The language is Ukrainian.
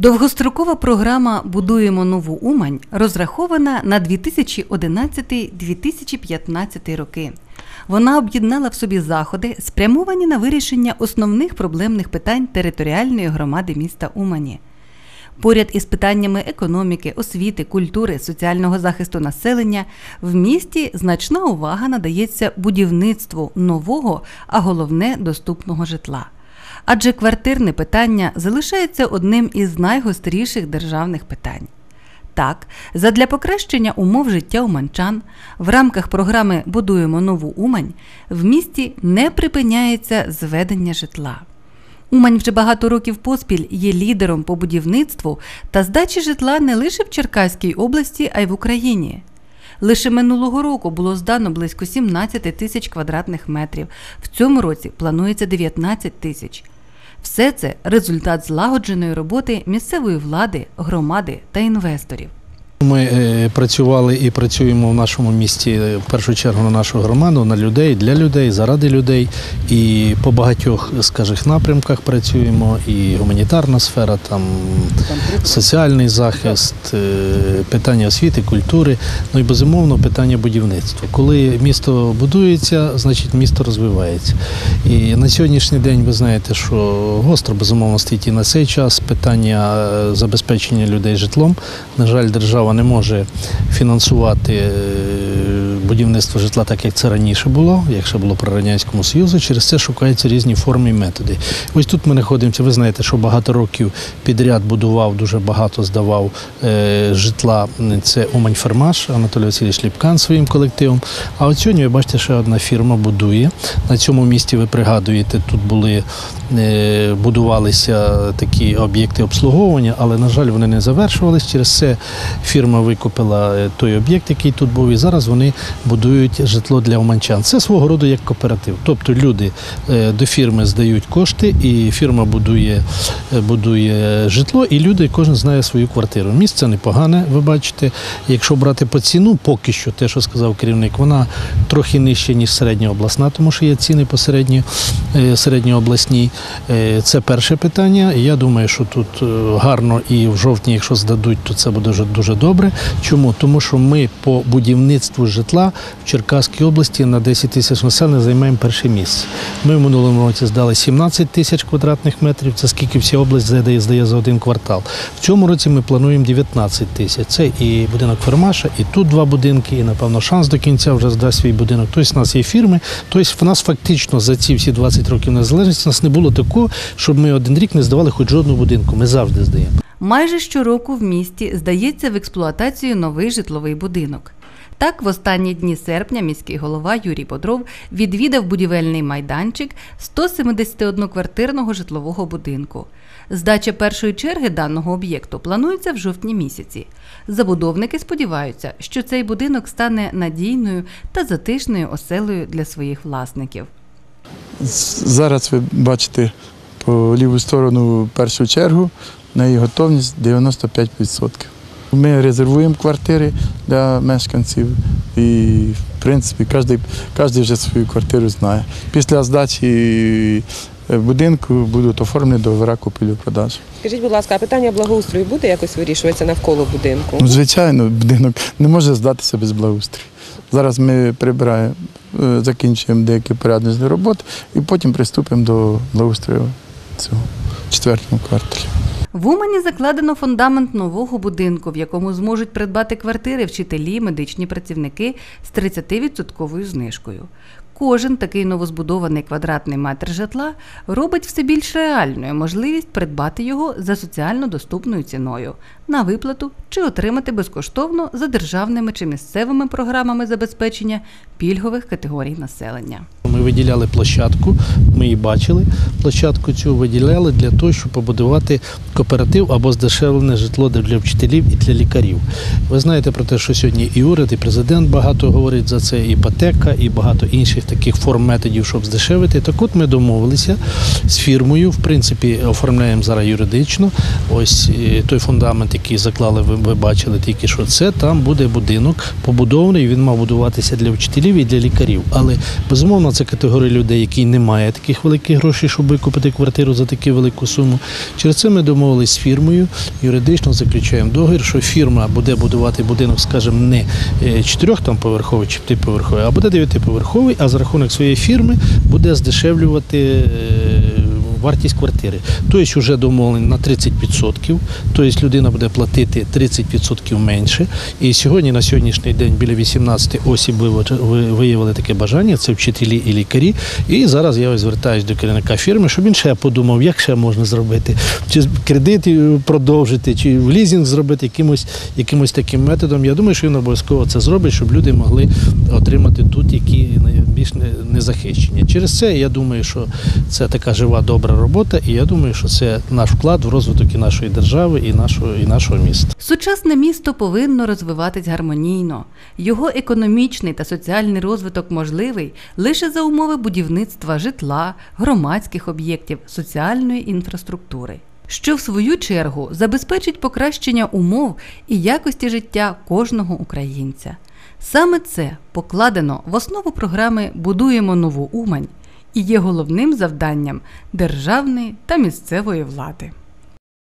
Довгострокова програма Будуємо нову Умань розрахована на 2011-2015 роки. Вона об'єднала в собі заходи, спрямовані на вирішення основних проблемних питань територіальної громади міста Умані. Поряд із питаннями економіки, освіти, культури, соціального захисту населення в місті значна увага надається будівництву нового, а головне доступного житла. Адже квартирне питання залишається одним із найгостріших державних питань. Так, задля покращення умов життя уманчан в рамках програми Будуємо нову Умань в місті не припиняється зведення житла. Умань вже багато років поспіль є лідером по будівництву та здачі житла не лише в Черкаській області, а й в Україні. Лише минулого року було здано близько 17 тисяч квадратних метрів. В цьому році планується 19 тисяч. Все це результат злагодженої роботи місцевої влади, громади та інвесторів. Ми е, працювали і працюємо в нашому місті е, в першу чергу на нашу громаду, на людей, для людей, заради людей. І по багатьох, скажімо, напрямках працюємо. І гуманітарна сфера, там соціальний захист, е, питання освіти, культури, ну і безумовно питання будівництва. Коли місто будується, значить місто розвивається. І на сьогоднішній день ви знаєте, що гостро безумовно стоїть і на цей час питання забезпечення людей житлом. На жаль, держава не може фінансувати е, будівництво житла так, як це раніше було, як ще було при Радянському Союзу. Через це шукаються різні форми і методи. Ось тут ми знаходимося. Ви знаєте, що багато років підряд будував, дуже багато здавав е, житла. Це Умань Фермаш, Анатолій Васильович Ліпкан своїм колективом. А от сьогодні ви бачите, ще одна фірма будує. На цьому місці ви пригадуєте, тут були е, будувалися такі об'єкти обслуговування, але на жаль, вони не завершувалися. Через це фірма викупила е, той об'єкт, який тут був, і зараз вони будують житло для уманчан. Це свого роду як кооператив. Тобто люди е, до фірми здають кошти, і фірма будує, е, будує житло, і люди кожен знає свою квартиру. Місце непогане, ви бачите. Якщо брати по ціну, поки що те, що сказав керівник, вона трохи нижча, ніж середня обласна, тому що є ціни по середньо, е, середньообласній. Це перше питання. Я думаю, що тут гарно і в жовтні, якщо здадуть, то це буде дуже добре. Чому? Тому що ми по будівництву житла в Черкаській області на 10 тисяч населення займаємо перше місце. Ми в минулому році здали 17 тисяч квадратних метрів. Це скільки вся область здає, здає за один квартал. В цьому році ми плануємо 19 тисяч. Це і будинок Фермаша, і тут два будинки, і напевно шанс до кінця вже здасть свій будинок. Тобто, у нас є фірми. Тобто, в нас фактично за ці всі 20 років незалежності нас не було такого, щоб ми один рік не здавали хоч жодного будинку. Ми завжди здаємо. Майже щороку в місті здається в експлуатацію новий житловий будинок. Так, в останні дні серпня міський голова Юрій Бодров відвідав будівельний майданчик 171-квартирного житлового будинку. Здача першої черги даного об'єкту планується в жовтні місяці. Забудовники сподіваються, що цей будинок стане надійною та затишною оселею для своїх власників. Зараз ви бачите по ліву сторону першу чергу, на її готовність 95%. Ми резервуємо квартири для мешканців і, в принципі, кожен, кожен вже свою квартиру знає. Після здачі е, будинку будуть оформлені договори купівлі-продажу. Скажіть, будь ласка, а питання благоустрою буде якось вирішуватися навколо будинку? Ну, звичайно, будинок не може здатися без благоустрою. Зараз ми прибираємо, е, закінчуємо деякі порядні роботи і потім приступимо до благоустрою цього четвертого кварталі. В Умані закладено фундамент нового будинку, в якому зможуть придбати квартири вчителі, медичні працівники з 30% знижкою. Кожен такий новозбудований квадратний метр житла робить все більш реальною можливість придбати його за соціально доступною ціною на виплату чи отримати безкоштовно за державними чи місцевими програмами забезпечення пільгових категорій населення. Виділяли площадку, ми її бачили. Площадку цю виділяли для того, щоб побудувати кооператив або здешевлене житло для вчителів і для лікарів. Ви знаєте про те, що сьогодні і уряд, і президент багато говорить за це, і іпотека, і багато інших таких форм методів, щоб здешевити. Так от ми домовилися з фірмою. В принципі, оформляємо зараз юридично. Ось е, той фундамент, який заклали, ви, ви бачили тільки що це. Там буде будинок побудований. Він мав будуватися для вчителів і для лікарів. Але безумовно це категорія людей, які не має таких великих грошей, щоб купити квартиру за таку велику суму. Через це ми домовились з фірмою, юридично заключаємо договір, що фірма буде будувати будинок, скажімо, не е, чотирьох там поверховий чи п'ятиповерховий, а буде дев'ятиповерховий, а за рахунок своєї фірми буде здешевлювати. Вартість квартири. Тобто вже домовлені на 30%, тобто людина буде платити 30% менше. І сьогодні, на сьогоднішній день, біля 18 осіб виявили таке бажання, це вчителі і лікарі. І зараз я ось звертаюся до керівника фірми, щоб він ще подумав, як ще можна зробити, чи кредит е, продовжити, чи в лізинг зробити якимось, якимось таким методом. Я думаю, що він обов'язково це зробить, щоб люди могли отримати тут, які більш незахищені. Через це я думаю, що це така жива добра робота, і я думаю, що це наш вклад в розвиток і нашої держави, і нашого, і нашого міста. Сучасне місто повинно розвиватись гармонійно. Його економічний та соціальний розвиток можливий лише за умови будівництва житла, громадських об'єктів, соціальної інфраструктури. Що в свою чергу забезпечить покращення умов і якості життя кожного українця. Саме це покладено в основу програми Будуємо нову Умань і є головним завданням державної та місцевої влади.